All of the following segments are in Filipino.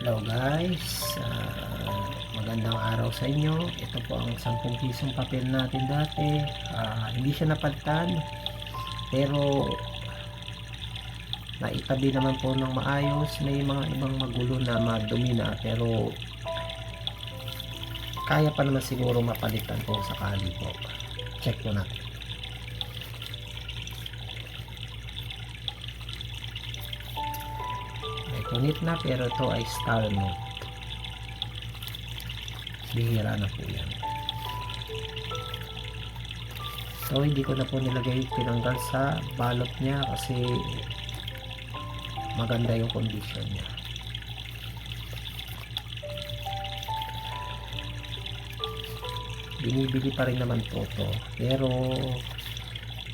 Hello guys, Ah, magandang araw sa inyo. Ito po ang 10 pisong papel natin dati. Ah, hindi siya napalitan, pero naitabi naman po ng maayos. May mga ibang magulo na madumi na, pero kaya pa naman siguro mapalitan po sakali po. Check po natin. May punit na pero ito ay star note. Bihira na po yan. So hindi ko na po nilagay tinanggal sa balot niya kasi maganda yung condition niya. Binibili pa rin naman po to pero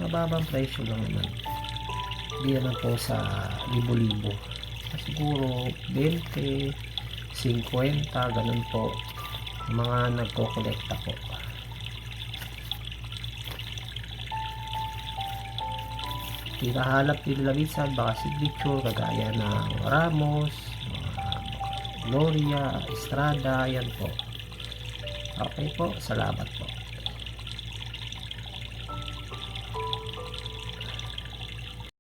mababang presyo lang naman. Hindi naman po sa libo-libo siguro 20 50 ganun po. Mga nagko-collecta po. Hinahanap nila minsan baka signature kagaya ng Ramos Gloria Estrada yan po. Okay po salamat po